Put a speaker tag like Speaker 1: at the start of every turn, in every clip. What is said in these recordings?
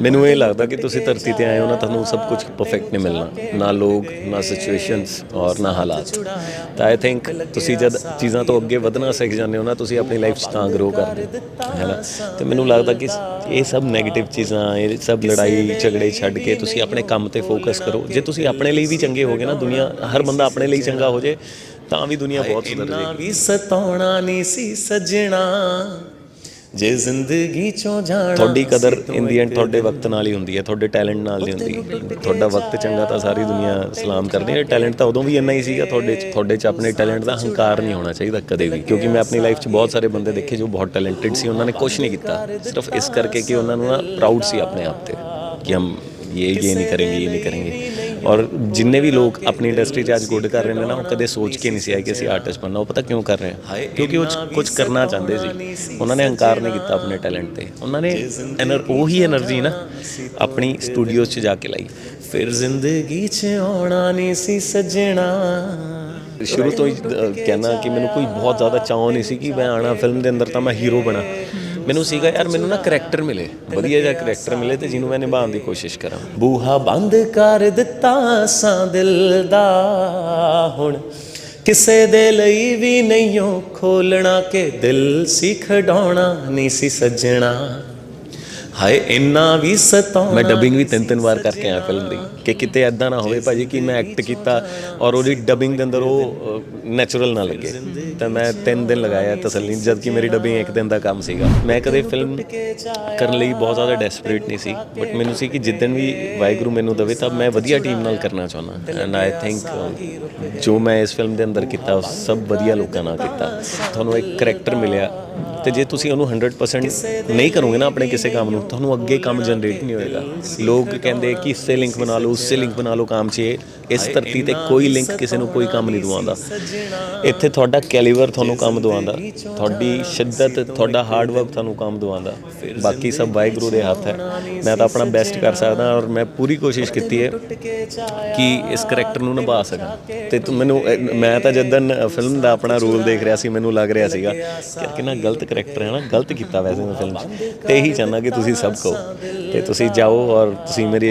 Speaker 1: ਮੈਨੂੰ ਇਹ ਲੱਗਦਾ ਕਿ ਤੁਸੀਂ ਧਰਤੀ ਤੇ ਆਏ ਹੋ ਨਾ ਤੁਹਾਨੂੰ ਸਭ ਕੁਝ ਪਰਫੈਕਟ ਨਹੀਂ ਮਿਲਣਾ। ਨਾ ਲੋਕ ਨਾ ਸਿਚੁਏਸ਼ਨਸ ਔਰ ਨਾ ਹਾਲਾਤ। ਤਾਂ ਆਈ ਥਿੰਕ ਤੁਸੀਂ ਜਦ ਚੀਜ਼ਾਂ ਤੋਂ ਅੱਗੇ ਵਧਣਾ ਸਿੱਖ ਜਾਂਦੇ ਹੋ ਨਾ ਤੁਸੀਂ ਆਪਣੀ ਲਾਈਫ 'ਚ ਤਾਂ ਗਰੋ ਕਰਦੇ ਹੋ। ਨਾ? ਤੇ ਮੈਨੂੰ ਲੱਗਦਾ ਕਿ ਇਹ ਸਭ 네ਗੇਟਿਵ ਚੀਜ਼ਾਂ ਇਹ ਸਭ ਲੜਾਈ ਝਗੜੇ ਛੱਡ ਕੇ ਤੁਸੀਂ ਆਪਣੇ ਕੰਮ ਤੇ ਫੋਕਸ ਕਰੋ। ਜੇ ਤੁਸੀਂ ਆਪਣੇ ਲਈ ਵੀ ਚੰਗੇ ਹੋਗੇ ਨਾ ਦੁਨੀਆ ਹਰ ਬੰਦਾ ਆਪਣੇ ਲਈ ਚੰਗਾ ਹੋ ਜੇ ਤਾਂ ਵੀ ਦੁਨੀਆ ਬਹੁਤ ਸੁਧਰ ਜਾਏਗੀ।
Speaker 2: ਵੀ ਸਤਾਉਣਾ ਨਹੀਂ ਸੀ ਸਜਣਾ। ਜੇ ਜ਼ਿੰਦਗੀ ਚੋਂ ਜਾਣਾ
Speaker 1: ਤੁਹਾਡੀ ਕਦਰ ਇਨ ਦੀ ਐਂਡ ਤੁਹਾਡੇ ਵਕਤ ਨਾਲ ਹੀ ਹੁੰਦੀ ਹੈ ਤੁਹਾਡੇ ਟੈਲੈਂਟ ਨਾਲ ਹੀ ਹੁੰਦੀ ਹੈ। ਤੁਹਾਡਾ ਵਕਤ ਚੰਗਾ ਤਾਂ ਸਾਰੀ ਦੁਨੀਆ ਸਲਾਮ ਕਰਦੀ ਹੈ। ਟੈਲੈਂਟ ਤਾਂ ਉਦੋਂ ਵੀ ਇੰਨਾ ਹੀ ਸੀਗਾ ਤੁਹਾਡੇ ਚ ਤੁਹਾਡੇ ਚ ਆਪਣੇ ਟੈਲੈਂਟ ਦਾ ਹੰਕਾਰ ਨਹੀਂ ਹੋਣਾ ਚਾਹੀਦਾ ਕਦੇ ਵੀ ਕਿਉਂਕਿ ਮੈਂ ਆਪਣੀ ਲਾਈਫ 'ਚ ਬਹੁਤ ਸਾਰੇ ਬੰਦੇ ਦੇਖੇ ਜੋ ਬਹੁਤ ਟੈਲੈਂਟਡ ਸੀ ਉਹਨਾਂ ਨੇ ਕੁਝ ਨਹੀਂ ਕੀਤਾ। ਸਿਰਫ ਇਸ ਕਰਕੇ ਕਿ ਉਹਨਾਂ ਨੂੰ ਨਾ ਪ੍ਰਾਊਡ ਸੀ ਆਪਣੇ ਆਪ ਤੇ ਕਿ ਹਮ ਇਹ ਇਹ ਨਹੀਂ ਕਰਾਂਗੇ ਇਹ ਨਹੀਂ ਕਰਾਂਗੇ। ਔਰ ਜਿੰਨੇ ਵੀ ਲੋਕ ਆਪਣੀ ਇੰਡਸਟਰੀ 'ਚ ਅੱਜ ਗੁੱਡ ਕਰ ਰਹੇ ਨੇ ਨਾ, ਉਹ ਕਦੇ ਸੋਚ ਕੇ ਨਹੀਂ ਸੀ ਆਏ ਕਿ ਅਸੀਂ ਆਰਟਿਸਟ ਬਣਨਾ, ਉਹ ਪਤਾ ਕਿਉਂ ਕਰ ਰਹੇ ਆ? ਕਿਉਂਕਿ ਉਹ ਕੁਝ ਕਰਨਾ ਚਾਹੁੰਦੇ ਸੀ। ਉਹਨਾਂ ਨੇ ਹੰਕਾਰ ਨਹੀਂ ਕੀਤਾ ਆਪਣੇ ਟੈਲੈਂਟ ਤੇ। ਉਹਨਾਂ ਨੇ ਐਨਰ ਉਹੀ એનર્ਜੀ ਨਾ ਆਪਣੀ ਸਟੂਡੀਓ 'ਚ ਜਾ ਕੇ ਲਾਈ।
Speaker 2: ਫਿਰ ਜ਼ਿੰਦਗੀ 'ਚ ਆਉਣਾ ਨਹੀਂ ਸੀ ਸਜਣਾ।
Speaker 1: ਸ਼ੁਰੂ ਤੋਂ ਹੀ ਕਹਿਣਾ ਕਿ ਮੈਨੂੰ ਕੋਈ ਬਹੁਤ ਜ਼ਿਆਦਾ ਚਾਹ ਨਹੀਂ ਸੀ ਕਿ ਮੈਂ ਆਣਾ ਫਿਲਮ ਦੇ ਅੰਦਰ ਤਾਂ ਮੈਂ ਹੀਰੋ ਬਣਾ। ਮੈਨੂੰ ਸੀਗਾ ਯਾਰ, ਮੈਨੂੰ ਨਾ ਕਰੈਕਟਰ ਮਿਲੇ। ਵਧੀਆ ਜਿਹਾ ਕਰੈਕਟਰ ਮਿਲੇ ਤੇ ਜਿਹਨੂੰ ਮੈਂ ਨਿਭਾਉਣ ਦੀ ਕੋਸ਼ਿਸ਼ ਕਰਾਂ।
Speaker 2: ਬੂਹਾ ਬੰਦ ਕਰ ਦਿੱਤਾ ਸਾਂ ਦਿਲ ਦਾ ਹੁਣ। ਕਿਸੇ ਦੇ ਲਈ ਵੀ ਨਹੀਂਓ ਖੋਲਣਾ ਕਿ ਦਿਲ ਸੀ ਖਡਾਉਣਾ, ਨਹੀਂ ਸੀ ਸੱਜਣਾ। ਹਾਏ ਇੰਨਾ ਵੀ ਸਤਾਉਣਾ
Speaker 1: ਮੈਂ ਡਬਿੰਗ ਵੀ ਤਿੰਨ ਤਿੰਨ ਵਾਰ ਕਰਕੇ ਆਇਆ ਫਿਲਮ ਦੀ ਕਿ ਕਿਤੇ ਐਦਾਂ ਨਾ ਹੋਵੇ ਭਾਜੀ ਕਿ ਮੈਂ ਐਕਟ ਕੀਤਾ ਔਰ ਉਹਦੀ ਡਬਿੰਗ ਦੇ ਅੰਦਰ ਉਹ ਨੈਚੁਰਲ ਨਾ ਲੱਗੇ। ਤਾਂ ਮੈਂ ਤਿੰਨ ਦਿਨ ਲਗਾਇਆ ਤਸੱਲੀ ਜਦ ਕਿ ਮੇਰੀ ਡਬਿੰਗ ਇੱਕ ਦਿਨ ਦਾ ਕੰਮ ਸੀਗਾ। ਮੈਂ ਕਦੇ ਫਿਲਮ ਕਰਨ ਲਈ ਬਹੁਤ ਜ਼ਿਆਦਾ ਡੈਸਪਰੇਟ ਨਹੀਂ ਸੀ ਬਟ ਮੈਨੂੰ ਸੀ ਕਿ ਜਿੱਦਣ ਵੀ ਵਾਹਿਗੁਰੂ ਮੈਨੂੰ ਦਵੇ ਤਾਂ ਮੈਂ ਵਧੀਆ ਟੀਮ ਨਾਲ ਕਰਨਾ ਚਾਹੁੰਦਾ। ਐਂਡ ਆਈ ਥਿੰਕ ਜੋ ਮੈਂ ਇਸ ਫਿਲਮ ਦੇ ਅੰਦਰ ਕੀਤਾ ਉਹ ਸਭ ਵਧੀਆ ਲੋਕਾਂ ਨਾਲ ਕੀਤਾ। ਤੁਹਾਨੂੰ ਇੱਕ ਕਰੈਕਟਰ ਮਿਲਿਆ ਤੇ ਜੇ ਤੁਸੀਂ ਉਹਨੂੰ 100% ਨਹੀਂ ਕਰੋਗੇ ਨਾ ਆਪਣੇ ਕਿਸੇ ਕੰਮ ਨੂੰ ਤੁਹਾਨੂੰ ਅੱਗੇ ਕੰਮ ਜਨਰੇਟ ਨਹੀਂ ਹੋਏਗਾ। ਲੋਕ ਕਹਿੰਦੇ ਕਿ ਇਸਸੇ ਲਿੰਕ ਬਣਾ ਲਓ ਉਸਸੇ ਲਿੰਕ ਬਣਾ ਲਓ ਕੰਮ 'ਚ। ਇਸ ਧਰਤੀ ਤੇ ਕੋਈ ਲਿੰਕ ਕਿਸੇ ਨੂੰ ਕੋਈ ਕੰਮ ਨਹੀਂ ਦਵਾਉਂਦਾ। ਇੱਥੇ ਤੁਹਾਡਾ ਕੈਲੀਬਰ ਤੁਹਾਨੂੰ ਕੰਮ ਦਵਾਉਂਦਾ। ਤੁਹਾਡੀ ਸ਼ਿੱਦਤ ਤੁਹਾਡਾ ਹਾਰਡ ਵਰਕ ਤੁਹਾਨੂੰ ਕੰਮ ਦਵਾਉਂਦਾ। ਬਾਕੀ ਸਭ ਵਾਹਿਗੁਰੂ ਦੇ ਹੱਥ ਹੈ। ਮੈਂ ਤਾਂ ਆਪਣਾ ਬੈਸਟ ਕਰ ਸਕਦਾ ਔਰ ਮੈਂ ਪੂਰੀ ਕੋਸ਼ਿਸ਼ ਕੀਤੀ ਹੈ ਕਿ ਇਸ ਕਰੈਕਟਰ ਨੂੰ ਨਿਭਾ ਸਕਾਂ। ਤੇ ਮੈਨੂੰ ਮੈਂ ਤਾਂ ਜਦੋਂ ਫਿਲਮ ਦਾ ਆਪਣਾ ਰੋਲ ਦੇਖ ਰਿਹਾ ਸੀ ਮੈਨੂੰ ਲੱਗ ਰਿਹਾ ਸੀਗਾ ਕਿ ਕਿੰਨਾ ਗਲਤ ਕਰੈਕਟਰ ਹੈ ਨਾ ਗਲਤ ਕੀਤਾ ਵੈਸੇ ਮੈਂ ਫਿਲਮ ਤੇ ਇਹੀ ਚਾਹੁੰਦਾ ਕਿ ਤੁਸੀਂ ਸਭ ਕਹੋ ਤੇ ਤੁਸੀਂ ਜਾਓ ਔਰ ਤੁਸੀਂ ਮੇਰੇ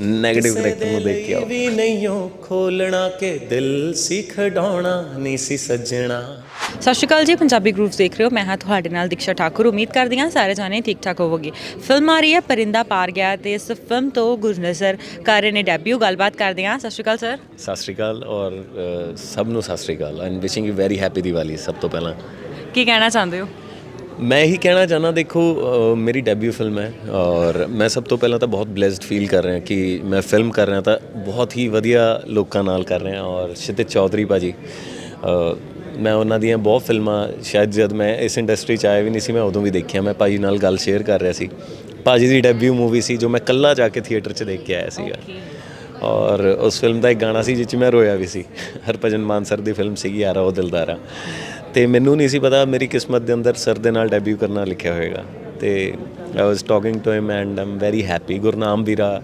Speaker 1: 네ਗੇਟਿਵ ਕਰੈਕਟਰ ਨੂੰ ਦੇਖ ਕੇ ਆਓ।
Speaker 2: ਨਹੀਂਓ ਖੋਲਣਾ ਕਿ ਦਿਲ ਸੀ ਖਡਾਉਣਾ ਨਹੀਂ ਸੀ ਸਜਣਾ?
Speaker 3: ਸਤਿ ਸ਼੍ਰੀ ਅਕਾਲ ਜੀ ਪੰਜਾਬੀ ਗਰੂਪਸ ਦੇਖ ਰਹੇ ਹੋ। ਮੈਂ ਹਾਂ ਤੁਹਾਡੇ ਨਾਲ ਦਿਕਸ਼ਾ ਠਾਕੁਰ। ਉਮੀਦ ਕਰਦੀ ਹਾਂ ਸਾਰੇ ਜਾਣੇ ਠੀਕ ਠਾਕ ਹੋਵੋਗੇ। ਫਿਲਮ ਆ ਰਹੀ ਹੈ ਪਰਿੰਦਾ ਪਾਰ ਗਿਆ ਤੇ ਇਸ ਫਿਲਮ ਤੋਂ ਗੁਰਨਜ਼ਰ ਕਰ ਰਹੇ ਨੇ ਡੈਬਿਊ ਗੱਲਬਾਤ ਕਰਦੇ ਹਾਂ। ਸਤਿ ਸ਼੍ਰੀ ਅਕਾਲ ਸਰ
Speaker 1: ਸਤਿ ਸ਼੍ਰੀ ਅਕਾਲ ਔਰ ਸਭ ਨੂੰ ਸਤਿ ਸ਼੍ਰੀ ਅਕਾਲ। And wishing you very happy Diwali ਸਭ ਤੋਂ ਪਹਿਲਾਂ।
Speaker 3: ਕੀ ਕਹਿਣਾ ਚਾਹੁੰਦੇ ਹੋ?
Speaker 1: ਮੈਂ ਇਹੀ ਕਹਿਣਾ ਚਾਹਨਾ ਦੇਖੋ ਮੇਰੀ ਡੈਬਿਊ ਫਿਲਮ ਹੈ ਔਰ ਮੈਂ ਸਭ ਤੋਂ ਪਹਿਲਾਂ ਤਾਂ ਬਹੁਤ ਬlesed ਫੀਲ ਕਰ ਰਿਹਾ ਕਿ ਮੈਂ ਫਿਲਮ ਕਰ ਰਿਹਾ ਤਾਂ ਬਹੁਤ ਹੀ ਵਧੀਆ ਲੋਕਾਂ ਨਾਲ ਕਰ ਰਿਹਾ ਔਰ ਸ਼ਿਤਿਤ ਚੌਧਰੀ ਭਾਜੀ ਮੈਂ ਉਹਨਾਂ ਦੀਆਂ ਬਹੁਤ ਫਿਲਮਾਂ ਸ਼ਾਇਦ ਜਦ ਮੈਂ ਇਸ ਇੰਡਸਟਰੀ 'ਚ ਆਇਆ ਵੀ ਨਹੀਂ ਸੀ ਮੈਂ ਉਦੋਂ ਵੀ ਦੇਖਿਆ ਮੈਂ ਭਾਜੀ ਨਾਲ ਗੱਲ ਸ਼ੇਅਰ ਕਰ ਰਿਹਾ ਸੀ। ਭਾਜੀ ਦੀ ਡੈਬਿਊ ਮੂਵੀ ਸੀ ਜੋ ਮੈਂ ਕੱਲਾ ਜਾ ਕੇ ਥੀਏਟਰ 'ਚ ਦੇਖ ਕੇ ਆਇਆ ਸੀਗਾ। ਔਰ ਉਸ ਫਿਲਮ ਦਾ ਇੱਕ ਗਾਣਾ ਸੀ ਜਿਸ 'ਚ ਮੈਂ ਰੋਇਆ ਵੀ ਸੀ। ਹਰਭਜਨ ਮਾਨ ਸਰ ਦੀ ਫਿਲਮ ਸੀਗੀ ਯਾਰਾ ਉਹ ਦਿਲਦਾਰਾ। ਤੇ ਮੈਨੂੰ ਨਹੀਂ ਸੀ ਪਤਾ ਮੇਰੀ ਕਿਸਮਤ ਦੇ ਅੰਦਰ ਸਰ ਦੇ ਨਾਲ ਡੈਬਿਊ ਕਰਨਾ ਲਿਖਿਆ ਹੋਏਗਾ। ਤੇ I was talking to him and am very happy Gurnam ਵੀਰਾ,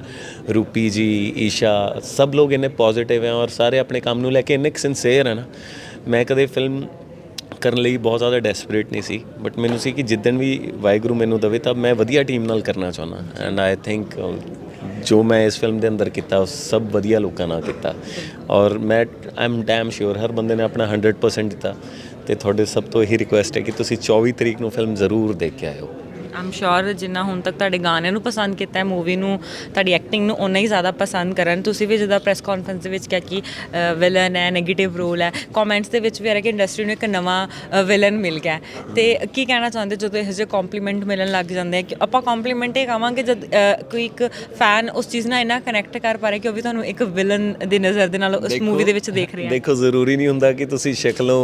Speaker 1: ਰੂਪੀ ਜੀ, ਈਸ਼ਾ, ਸਭ ਲੋਕ ਇੰਨੇ ਪੋਜ਼ਿਟਿਵ ਹੈ ਔਰ ਸਾਰੇ ਆਪਣੇ ਕੰਮ ਨੂੰ ਲੈ ਕੇ ਇੰਨੇ ਸਿੰਸੀਅਰ ਹੈ ਨਾ। ਮੈਂ ਕਦੇ ਫਿਲਮ ਕਰਨ ਲਈ ਬਹੁਤ ਜ਼ਿਆਦਾ ਡੈਸਪਰੇਟ ਨਹੀਂ ਸੀ ਬਟ ਮੈਨੂੰ ਸੀ ਕਿ ਜਿੱਦਣ ਵੀ ਵਾਹਿਗੁਰੂ ਮੈਨੂੰ ਦਵੇ ਤਾਂ ਮੈਂ ਵਧੀਆ ਟੀਮ ਨਾਲ ਕਰਨਾ ਚਾਹੁੰਦਾ। ਐਂਡ ਆਈ ਥਿੰਕ ਜੋ ਮੈਂ ਇਸ ਫਿਲਮ ਦੇ ਅੰਦਰ ਕੀਤਾ, ਉਹ ਸਭ ਵਧੀਆ ਲੋਕਾਂ ਨਾਲ ਕੀਤਾ। ਔਰ ਮੈਂ ਆਈ ਐਮ ਡੈਮ ਸ਼ੋਰ ਹਰ ਬੰਦੇ ਨੇ ਆਪਣਾ 100% ਦਿੱਤਾ। ਤੇ ਤੁਹਾਡੇ ਸਭ ਤੋਂ ਇਹੀ ਰਿਕੁਐਸਟ ਹੈ ਕਿ ਤੁਸੀਂ 24 ਤਰੀਕ ਨੂੰ ਫਿਲਮ ਜ਼ਰੂਰ ਦੇਖ ਕੇ ਆਇਓ।
Speaker 3: ਆਮ ਸ਼ੋਰ ਜਿੰਨਾ ਹੁਣ ਤੱਕ ਤੁਹਾਡੇ ਗਾਣਿਆਂ ਨੂੰ ਪਸੰਦ ਕੀਤਾ ਹੈ ਮੂਵੀ ਨੂੰ ਤੁਹਾਡੀ ਐਕਟਿੰਗ ਨੂੰ ਉਨਾ ਹੀ ਜ਼ਿਆਦਾ ਪਸੰਦ ਕਰਨ। ਤੁਸੀਂ ਵੀ ਜਦੋਂ ਪ੍ਰੈਸ ਕਾਨਫਰੰਸ ਦੇ ਵਿੱਚ ਕਿਹਾ ਕਿ ਵਿਲਨ ਹੈ 네ਗੇਟਿਵ ਰੋਲ ਹੈ ਕਮੈਂਟਸ ਦੇ ਵਿੱਚ ਵੀ ਆ ਰਿਹਾ ਕਿ ਇੰਡਸਟਰੀ ਨੂੰ ਇੱਕ ਨਵਾਂ ਵਿਲਨ ਮਿਲ ਗਿਆ ਹੈ। ਤੇ ਕੀ ਕਹਿਣਾ ਚਾਹੁੰਦੇ ਜਦੋਂ ਇਹੋ ਜਿਹੇ ਕੰਪਲੀਮੈਂਟ ਮਿਲਣ ਲੱਗ ਜਾਂਦੇ ਆ ਕਿ ਆਪਾਂ ਕੰਪਲੀਮੈਂਟ ਇਹ ਕਹਾਂਗੇ ਜਦ ਕੋਈ ਇੱਕ ਫੈਨ ਉਸ ਚੀਜ਼ ਨਾਲ ਇੰਨਾ ਕਨੈਕਟ ਕਰ ਪਾ ਰਿਹਾ ਕਿ ਉਹ ਵੀ ਤੁਹਾਨੂੰ ਇੱਕ ਵਿਲਨ ਦੀ ਨਜ਼ਰ ਦੇ ਨਾਲ ਉਸ ਮੂਵੀ ਦੇ ਵਿੱਚ ਦੇਖ ਰਿਹਾ ਹੈ।
Speaker 1: ਦੇਖੋ ਜ਼ਰੂਰੀ ਨਹੀਂ ਹੁੰਦਾ ਕਿ ਤੁਸੀਂ ਸ਼ਕਲੋਂ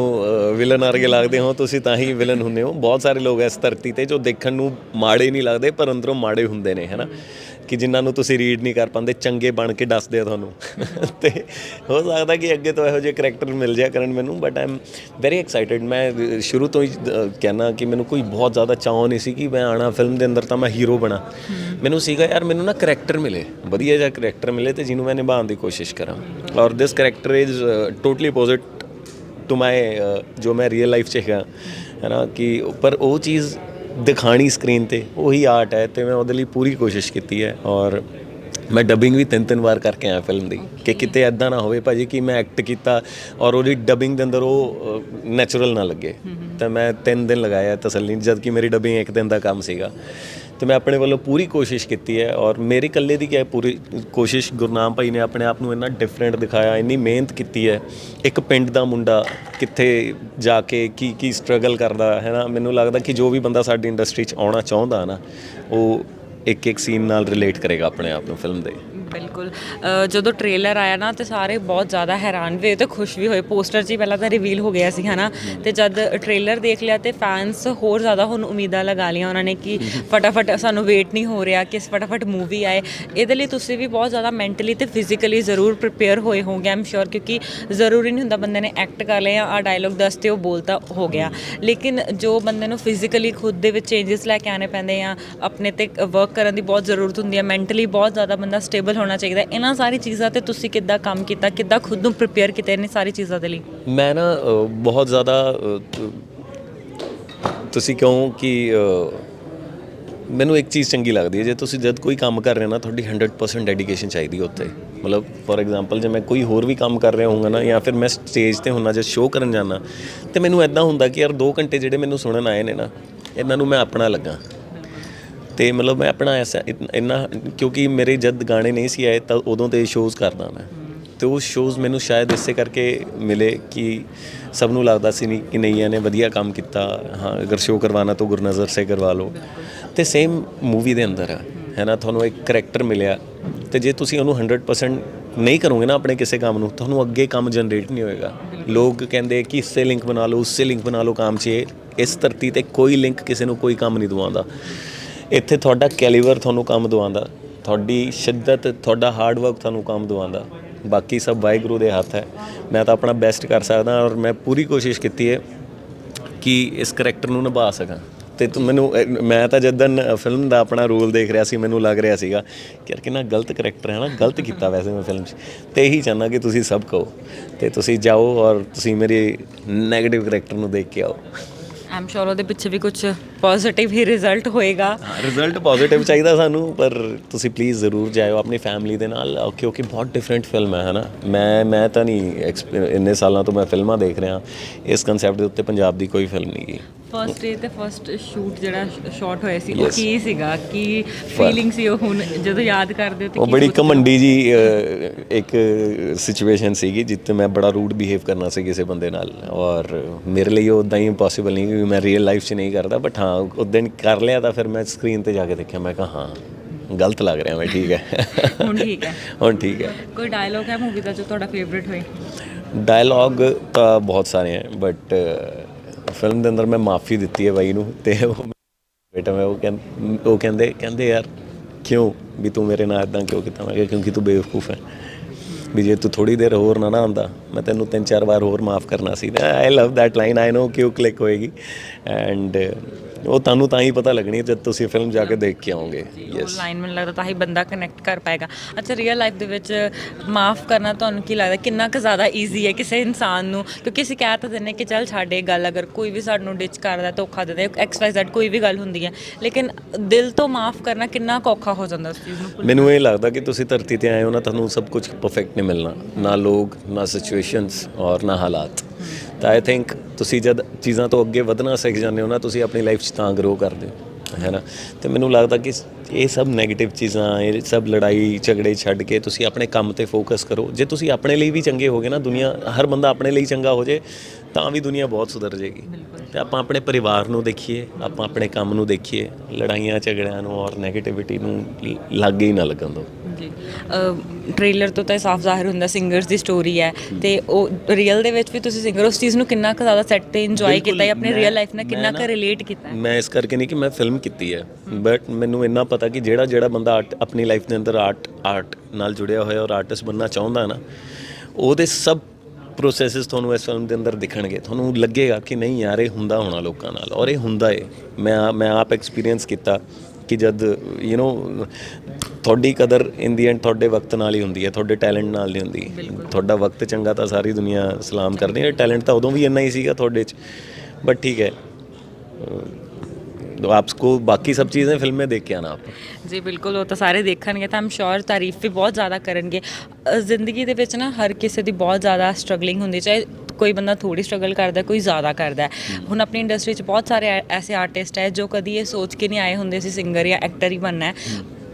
Speaker 1: ਵਿਲਨ ਵਰਗੇ ਲੱਗਦੇ ਹੋ ਤੁਸੀਂ ਤਾਂ ਹੀ ਵਿਲਨ ਹੁੰਦੇ ਹੋ। ਬਹੁਤ ਸਾਰੇ ਲੋਕ ਇਸ ਧਰਤੀ ਤੇ ਜੋ ਦੇਖਣ ਨੂੰ ਮਾੜੇ ਨਹੀਂ ਲੱਗਦੇ ਪਰ ਅੰਦਰੋਂ ਮਾੜੇ ਹੁੰਦੇ ਨੇ ਹੈਨਾ? ਕਿ ਜਿਨ੍ਹਾਂ ਨੂੰ ਤੁਸੀਂ ਰੀਡ ਨਹੀਂ ਕਰ ਪਾਉਂਦੇ ਚੰਗੇ ਬਣ ਕੇ ਦੱਸਦੇ ਆ ਤੁਹਾਨੂੰ। ਤੇ ਹੋ ਸਕਦਾ ਕਿ ਅੱਗੇ ਤੋਂ ਇਹੋ ਜਿਹੇ ਕਰੈਕਟਰ ਮਿਲ ਜਾਇਆ ਕਰਨ ਮੈਨੂੰ ਬਟ ਆਮ ਵੈਰੀ ਐਕਸਾਈਟਿਡ ਮੈਂ ਸ਼ੁਰੂ ਤੋਂ ਹੀ ਅਹ, ਕਹਿਣਾ ਕਿ ਮੈਨੂੰ ਕੋਈ ਬਹੁਤ ਜ਼ਿਆਦਾ ਚਾਅ ਨਹੀਂ ਸੀ ਕਿ ਮੈਂ ਆਣਾ ਫਿਲਮ ਦੇ ਅੰਦਰ ਤਾਂ ਮੈਂ ਹੀਰੋ ਬਣਾ। ਮੈਨੂੰ ਸੀਗਾ ਯਾਰ ਮੈਨੂੰ ਨਾ ਕਰੈਕਟਰ ਮਿਲੇ ਵਧੀਆ ਜਿਹਾ ਕਰੈਕਟਰ ਮਿਲੇ ਤੇ ਜਿਹਨੂੰ ਮੈਂ ਨਿਭਾਉਣ ਦੀ ਕੋਸ਼ਿਸ਼ ਕਰਾਂ। ਔਰ this character is totally opposite to my ਜੋ ਮੈਂ ਰੀਅਲ ਲਾਈਫ 'ਚ ਹੈਗਾ ਹੈ ਨਾ ਕਿ ਪਰ ਉਹ ਚੀਜ਼ ਦਿਖਾਣੀ ਸਕਰੀਨ ਤੇ ਉਹੀ ਆਰਟ ਹੈ ਤੇ ਮੈਂ ਉਹਦੇ ਲਈ ਪੂਰੀ ਕੋਸ਼ਿਸ਼ ਕੀਤੀ ਹੈ ਔਰ ਮੈਂ ਡਬਿੰਗ ਵੀ ਤਿੰਨ ਤਿੰਨ ਵਾਰ ਕਰਕੇ ਆਇਆ ਫਿਲਮ ਦੀ ਕਿ ਕਿਤੇ ਐਦਾਂ ਨਾ ਹੋਵੇ ਭਾਜੀ ਕਿ ਮੈਂ ਐਕਟ ਕੀਤਾ ਔਰ ਉਹਦੀ ਡਬਿੰਗ ਦੇ ਅੰਦਰ ਉਹ ਨੈਚੁਰਲ ਨਾ ਲੱਗੇ। ਤਾਂ ਮੈਂ ਤਿੰਨ ਦਿਨ ਲਗਾਇਆ ਤਸੱਲੀ ਜਦ ਕਿ ਮੇਰੀ ਡਬਿੰਗ ਇੱਕ ਦਿਨ ਦਾ ਕੰਮ ਸੀਗਾ। ਤੇ ਮੈਂ ਆਪਣੇ ਵੱਲੋਂ ਪੂਰੀ ਕੋਸ਼ਿਸ਼ ਕੀਤੀ ਹੈ ਔਰ ਮੇਰੇ ਇਕੱਲੇ ਦੀ ਕੀ ਪੂਰੀ ਕੋਸ਼ਿਸ਼ ਗੁਰਨਾਮ ਭਾਈ ਨੇ ਆਪਣੇ ਆਪ ਨੂੰ ਇੰਨਾ ਡਿਫਰੈਂਟ ਦਿਖਾਇਆ, ਇੰਨੀ ਮਿਹਨਤ ਕੀਤੀ ਹੈ। ਇੱਕ ਪਿੰਡ ਦਾ ਮੁੰਡਾ ਕਿੱਥੇ ਜਾ ਕੇ ਕੀ ਕੀ ਸਟਰਗਲ ਕਰਦਾ, ਹੈ ਨਾ? ਮੈਨੂੰ ਲੱਗਦਾ ਕਿ ਜੋ ਵੀ ਬੰਦਾ ਸਾਡੀ ਇੰਡਸਟਰੀ 'ਚ ਆਉਣਾ ਚਾਹੁੰਦਾ ਨਾ, ਉਹ ਇੱਕ ਇੱਕ ਸੀਨ ਨਾਲ ਰਿਲੇਟ ਕਰੇਗਾ ਆਪਣੇ ਆਪ ਨੂੰ ਫਿਲਮ ਦੇ।
Speaker 3: ਬਿਲਕੁਲ। ਅ, ਜਦੋਂ ਟ੍ਰੇਲਰ ਆਇਆ ਨਾ ਤੇ ਸਾਰੇ ਬਹੁਤ ਜ਼ਿਆਦਾ ਹੈਰਾਨ ਵੀ ਹੋਏ ਤੇ ਖੁਸ਼ ਵੀ ਹੋਏ। ਪੋਸਟਰ 'ਚ ਹੀ ਪਹਿਲਾਂ ਤਾਂ ਰਿਵੀਲ ਹੋ ਗਿਆ ਸੀ ਹਨਾ? ਤੇ ਜਦ ਟ੍ਰੇਲਰ ਦੇਖ ਲਿਆ ਤੇ ਫੈਨਸ ਹੋਰ ਜ਼ਿਆਦਾ ਹੁਣ ਉਮੀਦਾਂ ਲਗਾ ਲਈਆਂ ਉਹਨਾਂ ਨੇ ਕਿ ਫਟਾਫਟ ਸਾਨੂੰ ਵੇਟ ਨਹੀਂ ਹੋ ਰਿਹਾ ਕਿ ਫਟਾਫਟ ਮੂਵੀ ਆਏ। ਇਹਦੇ ਲਈ ਤੁਸੀਂ ਵੀ ਬਹੁਤ ਜ਼ਿਆਦਾ ਮੈਂਟਲੀ ਤੇ ਫਿਜ਼ੀਕਲੀ ਜ਼ਰੂਰ ਪ੍ਰਿਪੇਅਰ ਹੋਏ ਹੋਗੇ ਆਮ ਸ਼ੋਰ ਕਿਉਂਕਿ ਜ਼ਰੂਰੀ ਨਹੀਂ ਹੁੰਦਾ ਬੰਦੇ ਨੇ ਐਕਟ ਕਰ ਲਿਆ ਆ ਡਾਇਲੋਗ ਦੱਸ ਤੇ ਉਹ ਬੋਲਤਾ ਹੋ ਗਿਆ। ਲੇਕਿਨ ਜੋ ਬੰਦੇ ਨੂੰ ਫਿਜ਼ੀਕਲੀ ਖੁਦ ਦੇ ਵਿੱਚ ਚੇਂਜਸ ਲੈ ਕੇ ਆਣੇ ਪੈਂਦੇ ਆ ਆਪਣੇ ਤੇ ਵਰਕ ਕਰਨ ਦੀ ਬਹੁਤ ਜ਼ਰੂਰਤ ਹੁੰਦੀ ਹੈ ਮੈਂਟਲੀ ਬਹੁਤ ਜ਼ਿਆਦਾ ਬੰਦਾ ਸਟੇਬਲ ਹੋਣਾ ਚਾਹੀਦਾ ਇਹਨਾਂ ਸਾਰੀ ਚੀਜ਼ਾਂ ਤੇ ਤੁਸੀਂ ਕਿੱਦਾਂ ਕੰਮ ਕੀਤਾ, ਕਿੱਦਾਂ ਖੁਦ ਨੂੰ ਪ੍ਰਿਪੇਅਰ ਕੀਤਾ ਇਹਨਾਂ ਸਾਰੀ ਚੀਜ਼ਾਂ ਦੇ ਲਈ?
Speaker 1: ਮੈਂ ਨਾ ਬਹੁਤ ਜ਼ਿਆਦਾ ਤੁਸੀਂ ਕਹੋ ਕਿ ਮੈਨੂੰ ਇੱਕ ਚੀਜ਼ ਚੰਗੀ ਲੱਗਦੀ ਹੈ, ਜੇ ਤੁਸੀਂ ਜਦ ਕੋਈ ਕੰਮ ਕਰ ਰਹੇ ਹੋ ਨਾ, ਤੁਹਾਡੀ 100% ਡੈਡੀਕੇਸ਼ਨ ਚਾਹੀਦੀ ਹੈ ਉੱਤੇ ਮਤਲਬ ਫੋਰ ਐਗਜ਼ਾਮਪਲ ਜੇ ਮੈਂ ਕੋਈ ਹੋਰ ਵੀ ਕੰਮ ਕਰ ਰਿਹਾ ਹੋਊਗਾ ਨਾ, ਜਾਂ ਫਿਰ ਮੈਂ ਸਟੇਜ ਤੇ ਹੁੰਨਾ, ਜਾਂ ਸ਼ੋਅ ਕਰਨ ਜਾਣਾ ਤੇ ਮੈਨੂੰ ਐਦਾਂ ਹੁੰਦਾ ਕਿ ਯਾਰ 2 ਘੰਟੇ ਜਿਹੜੇ ਮੈਨੂੰ ਸੁਣਨ ਆਏ ਨੇ ਨਾ, ਇਹਨਾਂ ਨੂੰ ਮੈਂ ਆਪਣਾ ਲੱਗਾ। ਤੇ ਮਤਲਬ ਮੈਂ ਆਪਣਾ ਐਸਾ ਇੰਨਾ, ਕਿਉਂਕਿ ਮੇਰੇ ਜਦ ਗਾਣੇ ਨਹੀਂ ਸੀ ਆਏ ਤਾਂ ਉਦੋਂ ਤੇ ਸ਼ੋਜ਼ ਕਰਦਾ ਮੈਂ। ਤੇ ਉਹ ਸ਼ੋਜ਼ ਮੈਨੂੰ ਸ਼ਾਇਦ ਇਸੇ ਕਰਕੇ ਮਿਲੇ ਕਿ ਸਭ ਨੂੰ ਲੱਗਦਾ ਸੀ ਨਹੀਂ ਕਿ ਨਹੀਂ, ਇਹਨੇ ਵਧੀਆ ਕੰਮ ਕੀਤਾ। ਹਾਂ, ਅਗਰ ਸ਼ੋਅ ਕਰਵਾਉਣਾ ਤਾਂ ਗੁਰਨਜ਼ਰ ਸੇ ਕਰਵਾ ਲਓ। ਤੇ ਸੇਮ ਮੂਵੀ ਦੇ ਅੰਦਰ ਆ ਹੈ ਨਾ, ਤੁਹਾਨੂੰ ਇੱਕ ਕਰੈਕਟਰ ਮਿਲਿਆ। ਤੇ ਜੇ ਤੁਸੀਂ ਉਹਨੂੰ 100% ਨਹੀਂ ਕਰੋਗੇ ਨਾ ਆਪਣੇ ਕਿਸੇ ਕੰਮ ਨੂੰ, ਤੁਹਾਨੂੰ ਅੱਗੇ ਕੰਮ ਜਨਰੇਟ ਨਹੀਂ ਹੋਏਗਾ। ਲੋਕ ਕਹਿੰਦੇ ਕਿ ਇਸੇ ਲਿੰਕ ਬਣਾ ਲਓ, ਉਸੇ ਲਿੰਕ ਬਣਾ ਲਓ ਕੰਮ 'ਚ। ਇਸ ਧਰਤੀ ਤੇ ਕੋਈ ਲਿੰਕ ਕਿਸੇ ਨੂੰ ਕੋਈ ਕੰਮ ਨਹੀਂ ਦਵਾਉਂਦਾ। ਇੱਥੇ ਤੁਹਾਡਾ ਕੈਲੀਵਰ ਤੁਹਾਨੂੰ ਕੰਮ ਦਵਾਉਂਦਾ। ਤੁਹਾਡੀ ਸ਼ਿੱਦਤ, ਤੁਹਾਡਾ ਹਾਰਡ ਵਰਕ ਤੁਹਾਨੂੰ ਕੰਮ ਦਵਾਉਂਦਾ। ਬਾਕੀ ਸਭ ਵਾਹਿਗੁਰੂ ਦੇ ਹੱਥ ਹੈ। ਮੈਂ ਤਾਂ ਆਪਣਾ ਬੈਸਟ ਕਰ ਸਕਦਾ ਔਰ ਮੈਂ ਪੂਰੀ ਕੋਸ਼ਿਸ਼ ਕੀਤੀ ਹੈ ਕਿ ਇਸ ਕਰੈਕਟਰ ਨੂੰ ਨਿਭਾ ਸਕਾਂ। ਤੇ ਤੂੰ ਮੈਨੂੰ ਮੈਂ ਤਾਂ ਜਦਨ ਫਿਲਮ ਦਾ ਆਪਣਾ ਰੋਲ ਦੇਖ ਰਿਹਾ ਸੀ, ਮੈਨੂੰ ਲੱਗ ਰਿਹਾ ਸੀਗਾ ਕਿ ਯਾਰ ਕਿੰਨਾ ਗਲਤ ਕਰੈਕਟਰ ਹੈ ਨਾ, ਗਲਤ ਕੀਤਾ ਵੈਸੇ ਮੈਂ ਫਿਲਮ 'ਚ। ਤੇ ਇਹੀ ਚਾਹੁੰਦਾ ਕਿ ਤੁਸੀਂ ਸਭ ਕਹੋ। ਤੇ ਤੁਸੀਂ ਜਾਓ ਔਰ ਤੁਸੀਂ ਮੇਰੇ 네ਗੇਟਿਵ ਕਰੈਕਟਰ ਨੂੰ ਦੇਖ ਕੇ ਆਓ।
Speaker 3: ਆਮ ਸ਼ੋਰ ਉਹਦੇ ਪਿੱਛੇ ਵੀ ਕੁਝ ਪੋਜ਼ਿਟਿਵ ਹੀ ਰਿਜ਼ਲਟ ਹੋਏਗਾ।
Speaker 1: ਰਿਜ਼ਲਟ ਪੋਜ਼ਿਟਿਵ ਚਾਹੀਦਾ ਸਾਨੂੰ, ਪਰ ਤੁਸੀਂ ਪਲੀਜ਼ ਜ਼ਰੂਰ ਜਾਇਓ ਆਪਣੀ ਫੈਮਿਲੀ ਦੇ ਨਾਲ। ਅਹ, ਕਿਉਂਕਿ ਬਹੁਤ ਡਿਫਰੈਂਟ ਫਿਲਮ ਹੈ, ਹਨਾ? ਮੈਂ ਮੈਂ ਤਾਂ ਨਹੀਂ ਇੰਨੇ ਸਾਲਾਂ ਤੋਂ ਮੈਂ ਫਿਲਮਾਂ ਦੇਖ ਰਿਹਾ। ਇਸ ਕਨਸੈਪਟ ਦੇ ਉੱਤੇ ਪੰਜਾਬ ਦੀ ਕੋਈ ਫਿਲਮ ਨਹੀਂ ਗਈ
Speaker 3: ਫਰਸਟ ਡੇ ਤੇ ਫਰਸਟ ਸ਼ੂਟ ਜਿਹੜਾ ਸ਼ਾਟ ਹੋਇਆ ਸੀ ਉਹ
Speaker 1: Yes.
Speaker 3: ਕੀ ਸੀਗਾ? ਕੀ ਫੀਲਿੰਗ ਸੀ ਉਹ ਹੁਣ ਜਦੋਂ ਯਾਦ ਕਰਦੇ ਹੋ ਤੇ
Speaker 1: ਉਹ
Speaker 3: ਕੀ
Speaker 1: ਬੜੀ
Speaker 3: ਸੋਚਦੇ ਹੋ?
Speaker 1: ਘਮੰਡੀ ਜੀ ਇੱਕ ਸਿਚੁਏਸ਼ਨ ਸੀਗੀ ਜਿੱਥੇ ਮੈਂ ਬੜਾ ਰੂਡ ਬਿਹੇਵ ਕਰਨਾ ਸੀ ਕਿਸੇ ਬੰਦੇ ਨਾਲ ਔਰ ਮੇਰੇ ਲਈ ਉਹ ਉਦਾਂ ਹੀ ਇੰਪੋਸੀਬਲ ਨਹੀਂ ਕਿਉਂਕਿ ਮੈਂ ਰੀਅਲ ਲਾਈਫ 'ਚ ਨਹੀਂ ਕਰਦਾ ਬਟ ਹਾਂ ਉਸ ਦਿਨ ਕਰ ਲਿਆ ਤਾਂ ਫਿਰ ਮੈਂ ਸਕਰੀਨ ਤੇ ਜਾ ਕੇ ਦੇਖਿਆ ਮੈਂ ਕਿਹਾ ਹਾਂ ਗਲਤ ਲੱਗ ਰਿਹਾ ਮੈਂ ਠੀਕ ਹੈ।
Speaker 3: ਹੁਣ ਠੀਕ ਹੈ।
Speaker 1: ਹੁਣ ਠੀਕ ਹੈ।
Speaker 3: ਕੋਈ ਡਾਇਲੋਗ ਹੈ ਮੂਵੀ ਦਾ ਜੋ ਤੁਹਾਡਾ ਫੇਵਰਿਟ ਹੋਏ?
Speaker 1: ਡਾਇਲੌਗ ਤਾਂ ਬਹੁਤ ਸਾਰੇ ਹੈ ਬਟ ਫਿਲਮ ਦੇ ਅੰਦਰ ਮੈਂ ਮਾਫੀ ਦਿੱਤੀ ਹੈ ਬਾਈ ਨੂੰ ਤੇ ਉਹ ਬੇਟਾ ਮੈਂ ਉਹ ਕਹਿੰ- ਉਹ ਕਹਿੰਦੇ ਕਹਿੰਦੇ ਯਾਰ ਕਿਉਂ ਵੀ ਤੂੰ ਮੇਰੇ ਨਾਲ ਇਦਾਂ ਕਿਉਂ ਕੀਤਾ? ਮੈਂ ਕਿਹਾ ਕਿਉਂਕਿ ਤੂੰ ਬੇਵਕੂਫ ਹੈ। ਵੀ ਜੇ ਤੂੰ ਥੋੜੀ ਦੇਰ ਹੋਰ ਨਾ ਨਾ ਆਉਂਦਾ ਮੈਂ ਤੈਨੂੰ ਤਿੰਨ ਚਾਰ ਵਾਰ ਹੋਰ ਮਾਫ ਕਰਨਾ ਸੀ। I love that line I know ਕਿ ਉਹ ਕਲਿੱਕ ਹੋਏਗੀ। ਐਂਡ ਉਹ ਤੁਹਾਨੂੰ ਤਾਂ ਹੀ ਪਤਾ ਲੱਗਣੀ ਜਦ ਤੁਸੀਂ ਫਿਲਮ ਜਾ ਕੇ ਦੇਖ ਕੇ ਆਓਗੇ।
Speaker 3: ਉਹ ਲਾਈਨ ਮੈਨੂੰ ਲੱਗਦਾ ਤਾਂ ਹੀ ਬੰਦਾ ਕਨੈਕਟ ਕਰ ਪਾਏਗਾ। ਅੱਛਾ ਰੀਅਲ ਲਾਈਫ ਦੇ ਵਿੱਚ ਮਾਫ ਕਰਨਾ ਤੁਹਾਨੂੰ ਕੀ ਲੱਗਦਾ ਕਿੰਨਾ ਕੁ ਜ਼ਿਆਦਾ ਈਜ਼ੀ ਹੈ ਕਿਸੇ ਇਨਸਾਨ ਨੂੰ? ਕਿਉਂਕਿ ਅਸੀਂ ਕਹਿ ਤਾਂ ਦਿੰਦੇ ਕਿ ਚੱਲ ਛੱਡੇ ਗੱਲ ਅਗਰ ਕੋਈ ਵੀ ਸਾਨੂੰ ਡਿਚ ਕਰਦਾ ਧੋਖਾ ਦਿੰਦਾ ਐਕਸ ਵਾਈ ਜ਼ੈਡ ਕੋਈ ਵੀ ਗੱਲ ਹੁੰਦੀ ਹੈ। ਲੇਕਿਨ ਦਿਲ ਤੋਂ ਮਾਫ ਕਰਨਾ ਕਿੰਨਾ ਔਖਾ ਹੋ ਜਾਂਦਾ ਉਸ ਚੀਜ਼ ਨੂੰ ਭੁੱਲ-
Speaker 1: ਮੈਨੂੰ ਇਹ ਲੱਗਦਾ ਕਿ ਤੁਸੀਂ ਧਰਤੀ ਤੇ ਆਏ ਹੋ ਨਾ ਤੁਹਾਨੂੰ ਸਭ ਕੁਝ ਪਰਫੈਕਟ ਮਿਲਣਾ ਨਾ ਲੋਕ ਨਾ ਸਿਚੁਏਸ਼ਨਸ ਔਰ ਨਾ ਹਾਲਾਤ। ਤਾਂ ਆਈ ਥਿੰਕ ਤੁਸੀਂ ਜਦ ਚੀਜ਼ਾਂ ਤੋਂ ਅੱਗੇ ਵਧਣਾ ਸਿੱਖ ਜਾਂਦੇ ਹੋ ਨਾ ਤੁਸੀਂ ਆਪਣੀ ਲਾਈਫ 'ਚ ਤਾਂ ਗਰੋ ਕਰਦੇ ਹੋ ਹੈ ਨਾ? ਤੇ ਮੈਨੂੰ ਲੱਗਦਾ ਕਿ ਇਹ ਸਭ 네ਗੇਟਿਵ ਚੀਜ਼ਾਂ ਇਹ ਸਭ ਲੜਾਈ ਝਗੜੇ ਛੱਡ ਕੇ ਤੁਸੀਂ ਆਪਣੇ ਕੰਮ ਤੇ ਫੋਕਸ ਕਰੋ। ਜੇ ਤੁਸੀਂ ਆਪਣੇ ਲਈ ਵੀ ਚੰਗੇ ਹੋਗੇ ਨਾ ਦੁਨੀਆ ਹਰ ਬੰਦਾ ਆਪਣੇ ਲਈ ਚੰਗਾ ਹੋ ਜੇ ਤਾਂ ਵੀ ਦੁਨੀਆ ਬਹੁਤ ਸੁਧਰ ਜਾਏਗੀ। ਤੇ ਆਪਾਂ ਆਪਣੇ ਪਰਿਵਾਰ ਨੂੰ ਦੇਖੀਏ ਆਪਾਂ ਆਪਣੇ ਕੰਮ ਨੂੰ ਦੇਖੀਏ ਲੜਾਈਆਂ ਝਗੜਿਆਂ ਨੂੰ ਔਰ 네ਗੇਟਿਵਿਟੀ ਨੂੰ ਲਾਗੇ ਹੀ ਨਾ ਲੱਗਣ ਦਿਓ।
Speaker 3: ਜੀ ਟ੍ਰੇਲਰ ਤੋਂ ਤਾਂ ਸਾਫ਼ ਜ਼ਾਹਿਰ ਹੁੰਦਾ ਸਿੰਗਰਸ ਦੀ ਸਟੋਰੀ ਹੈ। ਤੇ ਉਹ ਰੀਅਲ ਦੇ ਵਿੱਚ ਵੀ ਤੁਸੀਂ ਸਿੰਗਰ ਉਸ ਚੀਜ਼ ਨੂੰ ਕਿੰਨਾ ਕੁ ਜ਼ਿਆਦਾ ਸੈੱਟ ਤੇ ਇੰਜੋਏ ਕੀਤਾ ਹੈ ਆਪਣੇ ਰੀਅਲ ਲਾਈਫ ਨਾਲ ਕਿੰਨਾ ਕੁ ਰਿਲੇਟ ਕੀਤਾ? ਹੈ
Speaker 1: ਮੈਂ ਇਸ ਕਰਕੇ ਨਹੀਂ ਕਿ ਮੈਂ ਫਿਲਮ ਕੀਤੀ ਹੈ। ਬਟ ਮੈਨੂੰ ਇੰਨਾ ਪਤਾ ਕਿ ਜਿਹੜਾ ਜਿਹੜਾ ਬੰਦਾ ਆਰਟ ਆਪਣੀ ਲਾਈਫ ਦੇ ਅੰਦਰ ਆਰਟ ਆਰਟ ਨਾਲ ਜੁੜਿਆ ਹੋਇਆ ਔਰ ਆਰਟਿਸਟ ਬਣਨਾ ਚਾਹੁੰਦਾ ਨਾ ਉਹਦੇ ਸਭ ਪ੍ਰੋਸੈਸਸ ਤੁਹਾਨੂੰ ਇਸ ਫਿਲਮ ਦੇ ਅੰਦਰ ਦਿਖਣਗੇ। ਤੁਹਾਨੂੰ ਲੱਗੇਗਾ ਕਿ ਨਹੀਂ ਯਾਰ ਇਹ ਹੁੰਦਾ ਹੋਣਾ ਲੋਕਾਂ ਨਾਲ ਔਰ ਇਹ ਹੁੰਦਾ ਏ। ਮੈਂ ਮੈਂ ਆਪ ਐਕਸਪੀਰੀਅੰਸ ਕੀਤਾ ਕਿ ਜਦ ਯੂ نو ਤੁਹਾਡੀ ਕਦਰ ਇਨ ਦੀ ਐਂਡ ਤੁਹਾਡੇ ਵਕਤ ਨਾਲ ਹੀ ਹੁੰਦੀ ਹੈ ਤੁਹਾਡੇ ਟੈਲੈਂਟ ਨਾਲ ਨਹੀਂ ਹੁੰਦੀ ਤੁਹਾਡਾ ਵਕਤ ਚੰਗਾ ਤਾਂ ਸਾਰੀ ਦੁਨੀਆ ਸਲਾਮ ਕਰਦੀ ਹੈ ਟੈਲੈਂਟ ਤਾਂ ਉਦੋਂ ਵੀ ਇੰਨਾ ਹੀ ਸੀਗਾ ਤੁਹਾਡੇ 'ਚ ਬਟ ਠੀਕ ਹੈ तो आपको बाकी सब चीज़ें फिल्म में देख के आना आप
Speaker 3: ਜੀ ਬਿਲਕੁਲ ਉਹ ਤਾਂ ਸਾਰੇ ਦੇਖਣਗੇ ਤਾਂ ਆਮ ਸ਼ੋਰ ਤਾਰੀਫ ਵੀ ਬਹੁਤ ਜ਼ਿਆਦਾ ਕਰਨਗੇ ਅ, ਜ਼ਿੰਦਗੀ ਦੇ ਵਿੱਚ ਨਾ ਹਰ ਕਿਸੇ ਦੀ ਬਹੁਤ ਜ਼ਿਆਦਾ ਸਟਰਗਲਿੰਗ ਹੁੰਦੀ ਚਾਹੇ ਕੋਈ ਬੰਦਾ ਥੋੜੀ ਸਟਰਗਲ ਕਰਦਾ ਕੋਈ ਜ਼ਿਆਦਾ ਕਰਦਾ ਹੈ। ਹੁਣ ਆਪਣੀ ਇੰਡਸਟਰੀ 'ਚ ਬਹੁਤ ਸਾਰੇ ਐ- ਐਸੇ ਆਰਟਿਸਟ ਹੈ ਜੋ ਕਦੀ ਇਹ ਸੋਚ ਕੇ ਨਹੀਂ ਆਏ ਹੁੰਦੇ ਸੀ ਸਿੰਗਰ ਜਾਂ ਐਕਟਰ ਹੀ ਬਣਨਾ ਹੈ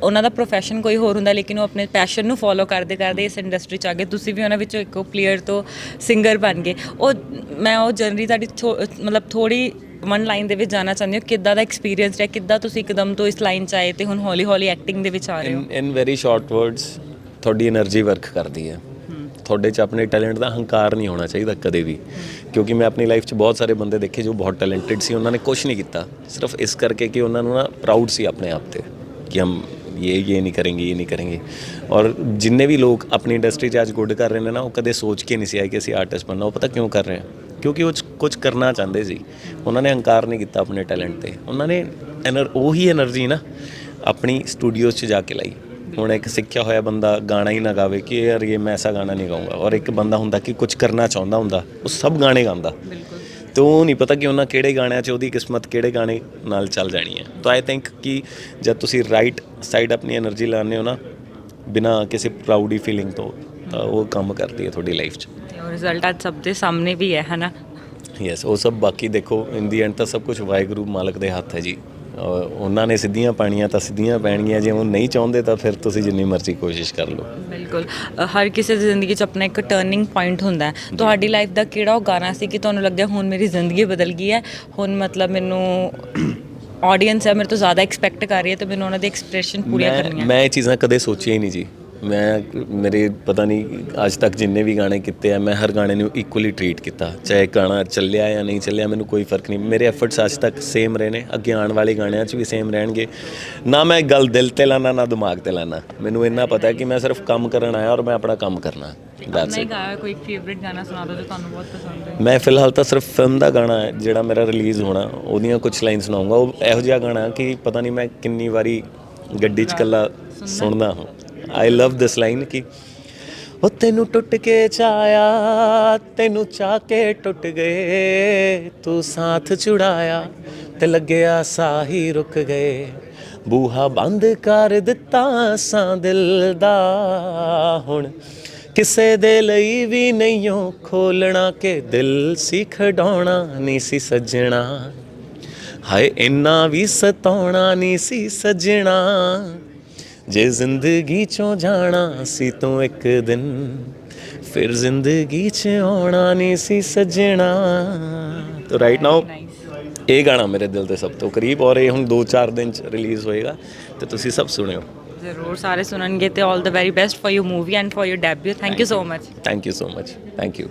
Speaker 3: ਉਹਨਾਂ ਦਾ profession ਕੋਈ ਹੋਰ ਹੁੰਦਾ, ਲੇਕਿਨ ਉਹ ਆਪਣੇ ਪੈਸ਼ਨ ਨੂੰ ਫੋਲੋ ਕਰਦੇ ਕਰਦੇ ਇਸ ਇੰਡਸਟਰੀ ਚ ਆ ਗਏ। ਤੁਸੀਂ ਵੀ ਉਹਨਾਂ ਵਿੱਚੋਂ ਇੱਕ ਪਲੇਅਰ ਤੋਂ ਸਿੰਗਰ ਬਣ ਗਏ। ਉਹ, ਮੈਂ ਉਹ ਜਰਨੀ ਤੁਹਾਡੀ ਥੋ- ਮਤਲਬ ਥੋੜੀ ਵਨ ਲਾਈਨ ਦੇ ਵਿੱਚ ਜਾਣਾ ਚਾਹੁੰਦੇ ਹੋ, ਕਿੱਦਾਂ ਦਾ ਐਕਸਪੀਰੀਅੰਸ ਰਿਹਾ, ਕਿੱਦਾਂ ਤੁਸੀਂ ਇੱਕਦਮ ਤੋਂ ਇਸ ਲਾਈਨ ਚ ਆਏ ਤੇ ਹੁਣ ਹੌਲੀ ਹੌਲੀ ਐਕਟਿੰਗ ਦੇ ਵਿੱਚ ਆ ਰਹੇ ਹੋ?
Speaker 1: In in very short words ਤੁਹਾਡੀ એનર્ਜੀ ਵਰਕ ਕਰਦੀ ਹੈ। ਤੁਹਾਡੇ 'ਚ ਆਪਣੇ ਟੈਲੈਂਟ ਦਾ ਹੰਕਾਰ ਨਹੀਂ ਹੋਣਾ ਚਾਹੀਦਾ ਕਦੇ ਵੀ। ਕਿਉਂਕਿ ਮੈਂ ਆਪਣੀ ਲਾਈਫ 'ਚ ਬਹੁਤ ਸਾਰੇ ਬੰਦੇ ਦੇਖੇ ਜੋ ਬਹੁਤ ਟੈਲੈਂਟਡ ਸੀ, ਉਹਨਾਂ ਨੇ ਕੁਝ ਨਹੀਂ ਕੀਤਾ। ਸਿਰਫ ਇਸ ਕਰਕੇ ਕਿ ਉਹਨਾਂ ਨੂੰ ਨਾ ਪ੍ਰਾਊਡ ਸੀ ਆਪਣੇ ਆਪ ਤੇ, ਕਿ ਹਮ ये ये नहीं करेंगे ये नहीं करेंगे और जितने भी लोग अपनी इंडस्ट्री 'ਚ ਅੱਜ ਗੁੱਡ ਕਰ ਰਹੇ ਨੇ ਨਾ, ਉਹ ਕਦੇ ਸੋਚ ਕੇ ਨਹੀਂ ਸੀ ਆਏ ਕਿ ਅਸੀਂ ਆਰਟਿਸਟ ਬਣਨਾ, ਉਹ ਪਤਾ ਕਿਉਂ ਕਰ ਰਹੇ ਆ? ਕਿਉਂਕਿ ਉਹ ਕੁਝ ਕਰਨਾ ਚਾਹੁੰਦੇ ਸੀ। ਉਹਨਾਂ ਨੇ ਹੰਕਾਰ ਨਹੀਂ ਕੀਤਾ ਆਪਣੇ ਟੈਲੈਂਟ ਤੇ। ਉਹਨਾਂ ਨੇ ਐਨਰ ਉਹੀ એનર્ਜੀ ਨਾ ਆਪਣੀ ਸਟੂਡੀਓਜ਼ 'ਚ ਜਾ ਕੇ ਲਾਈ। ਹੁਣ ਇੱਕ ਸਿੱਖਿਆ ਹੋਇਆ ਬੰਦਾ ਗਾਣਾ ਹੀ ਨਾ ਗਾਵੇ ਕਿ ਯਾਰ ਇਹ ਮੈਂ ਐਸਾ ਗਾਣਾ ਨਹੀਂ ਗਾਉਂਗਾ ਔਰ ਇੱਕ ਬੰਦਾ ਹੁੰਦਾ ਕਿ ਕੁਝ ਕਰਨਾ ਚਾਹੁੰਦਾ ਹੁੰਦਾ, ਉਹ ਸਭ ਗਾਣੇ ਗਾਉਂਦਾ।
Speaker 3: ਬਿਲਕੁਲ।
Speaker 1: ਤੋ ਨਹੀਂ ਪਤਾ ਕਿ ਉਹਨਾਂ ਕਿਹੜੇ ਗਾਣਿਆਂ 'ਚ ਉਹਦੀ ਕਿਸਮਤ ਕਿਹੜੇ ਗਾਣੇ ਨਾਲ ਚੱਲ ਜਾਣੀ ਹੈ। ਤਾਂ ਆਈ ਥਿੰਕ ਕਿ ਜਦ ਤੁਸੀਂ ਰਾਈਟ ਸਾਈਡ ਆਪਣੀ એનર્ਜੀ ਲਾਣੇ ਹੋ ਨਾ ਬਿਨਾ ਕਿਸੇ ਪ੍ਰਾਊਡੀ ਫੀਲਿੰਗ ਤੋਂ ਤਾਂ ਉਹ ਕੰਮ ਕਰਦੀ ਹੈ ਤੁਹਾਡੀ ਲਾਈਫ 'ਚ।
Speaker 3: ਔਰ ਰਿਜ਼ਲਟ ਅੱਜ ਸਭ ਦੇ ਸਾਹਮਣੇ ਵੀ ਹੈ ਹਨਾ?
Speaker 1: ਯੈਸ ਉਹ ਸਭ ਬਾਕੀ ਦੇਖੋ ਇਨ ਦੀ ਐਂਡ ਤਾਂ ਸਭ ਕੁਝ ਵਾਹਿਗੁਰੂ ਮਾਲਕ ਦੇ ਹੱਥ ਹੈ ਜੀ। ਉਹਨਾਂ ਨੇ ਸਿੱਧੀਆਂ ਪਾਣੀਆਂ ਤਾਂ ਸਿੱਧੀਆਂ ਪੈਣਗੀਆਂ ਜੇ ਉਹ ਨਹੀਂ ਚਾਹੁੰਦੇ ਤਾਂ ਫਿਰ ਤੁਸੀਂ ਜਿੰਨੀ ਮਰਜ਼ੀ ਕੋਸ਼ਿਸ਼ ਕਰ ਲਓ।
Speaker 3: ਬਿਲਕੁਲ। ਹਰ ਕਿਸੇ ਦੀ ਜ਼ਿੰਦਗੀ 'ਚ ਆਪਣਾ ਇੱਕ ਟਰਨਿੰਗ ਪੁਆਇੰਟ ਹੁੰਦਾ ਹੈ। ਤੁਹਾਡੀ ਲਾਈਫ ਦਾ ਕਿਹੜਾ ਉਹ ਗਾਣਾ ਸੀ ਕਿ ਤੁਹਾਨੂੰ ਲੱਗਿਆ ਹੁਣ ਮੇਰੀ ਜ਼ਿੰਦਗੀ ਬਦਲ ਗਈ ਹੈ? ਹੁਣ ਮਤਲਬ ਮੈਨੂੰ ਆਡੀਅנס ਹੈ ਮੇਰੇ ਤੋਂ ਜ਼ਿਆਦਾ ਐਕਸਪੈਕਟ ਕਰ ਰਹੀ ਹੈ ਤੇ ਮੈਨੂੰ ਉਹਨਾਂ ਦੇ ਐਕਸਪ੍ਰੈਸ਼ਨ ਪੂਰੀਆਂ ਕਰਨੀਆਂ
Speaker 1: ਮੈਂ ਇਹ ਚੀਜ਼ਾਂ ਕਦੇ ਸੋਚੀਆਂ ਹੀ ਨਹੀਂ ਜੀ। ਮੈਂ ਮੇਰੇ ਪਤਾ ਨਹੀਂ ਅੱਜ ਤੱਕ ਜਿੰਨੇ ਵੀ ਗਾਣੇ ਕੀਤੇ ਆ ਮੈਂ ਹਰ ਗਾਣੇ ਨੂੰ ਇਕੁਅਲੀ ਟਰੀਟ ਕੀਤਾ। ਚਾਹੇ ਗਾਣਾ ਚੱਲਿਆ ਜਾਂ ਨਹੀਂ ਚੱਲਿਆ ਮੈਨੂੰ ਕੋਈ ਫ਼ਰਕ ਨਹੀਂ। ਮੇਰੇ ਐਫਰਟਸ ਅੱਜ ਤੱਕ ਸੇਮ ਰਹੇ ਨੇ। ਅੱਗੇ ਆਉਣ ਵਾਲੇ ਗਾਣਿਆਂ 'ਚ ਵੀ ਸੇਮ ਰਹਿਣਗੇ। ਨਾ ਮੈਂ ਗੱਲ ਦਿਲ ਤੇ ਲਾਣਾ ਨਾ ਦਿਮਾਗ ਤੇ ਲਾਣਾ ਮੈਨੂੰ ਇੰਨਾ ਪਤਾ ਹੈ ਕਿ ਮੈਂ ਸਿਰਫ ਕੰਮ ਕਰਨ ਆਇਆ ਔਰ ਮੈਂ ਆਪਣਾ ਕੰਮ ਕਰਨਾ। ਦੈਟਸ ਇਟ
Speaker 3: ਗਾਇਆ ਕੋਈ ਫੇਵਰਿਟ ਗਾਣਾ ਸੁਣਾ ਦਿਓ ਜੋ ਤੁਹਾਨੂੰ ਬਹੁਤ ਪਸੰਦ ਹੈ।
Speaker 1: ਮੈਂ ਫਿਲਹਾਲ ਤਾਂ ਸਿਰਫ ਫਿਲਮ ਦਾ ਗਾਣਾ ਹੈ ਜਿਹੜਾ ਮੇਰਾ ਰਿਲੀਜ਼ ਹੋਣਾ। ਉਹਦੀਆਂ ਕੁਝ ਲਾਈਨ ਸੁਣਾਉਂਗਾ। ਉਹ ਇਹੋ ਜਿਹਾ ਗਾਣਾ ਕਿ ਪਤਾ ਨਹੀਂ ਮੈਂ ਕਿੰਨੀ ਵਾਰੀ ਗੱਡੀ 'ਚ ਇਕੱਲਾ ਸੁਣਦਾ ਹਾਂ। ਆਈ ਲਵ ਦਿਸ ਲਾਈਨ ਕਿ ਉਹ ਤੈਨੂੰ ਟੁੱਟ ਕੇ ਚਾਇਆ ਤੈਨੂੰ ਚਾਹ ਕੇ ਟੁੱਟ ਗਏ ਤੂੰ ਸਾਥ ਛੁੜਾਇਆ ਤੇ ਲੱਗਿਆ ਸਾਹੀ ਰੁਕ ਗਏ ਬੂਹਾ ਬੰਦ ਕਰ ਦਿੱਤਾ ਸਾਂ ਦਿਲ ਦਾ ਹੁਣ ਕਿਸੇ ਦੇ ਲਈ ਵੀ ਨਹੀਂਓ ਖੋਲਣਾ ਕਿ ਦਿਲ ਸੀ ਖਡਾਉਣਾ ਨਹੀਂ ਸੀ ਸੱਜਣਾ ਹਾਏ ਇੰਨਾ ਵੀ ਸਤਾਉਣਾ ਨਹੀਂ ਸੀ ਸੱਜਣਾ ਜੇ ਜ਼ਿੰਦਗੀ ਚੋਂ ਜਾਣਾ ਸੀ ਤੂੰ ਇੱਕ ਦਿਨ ਫਿਰ ਜ਼ਿੰਦਗੀ 'ਚ ਆਉਣਾ ਨਹੀਂ ਸੀ ਸੱਜਣਾ। ਤੋ ਰਾਈਟ ਨਾਓ ਇਹ ਗਾਣਾ ਮੇਰੇ ਦਿਲ ਤੇ ਸਭ ਤੋਂ ਕਰੀਬ ਔਰ ਇਹ ਹੁਣ 2-4 ਦਿਨ 'ਚ ਰਿਲੀਜ਼ ਹੋਏਗਾ ਤੇ ਤੁਸੀਂ ਸਭ ਸੁਣਿਓ।
Speaker 3: ਜ਼ਰੂਰ ਸਾਰੇ ਸੁਣਨਗੇ ਤੇ 올 ਦਾ very best for you movie and for you debut thank you so much
Speaker 1: thank you so much thank you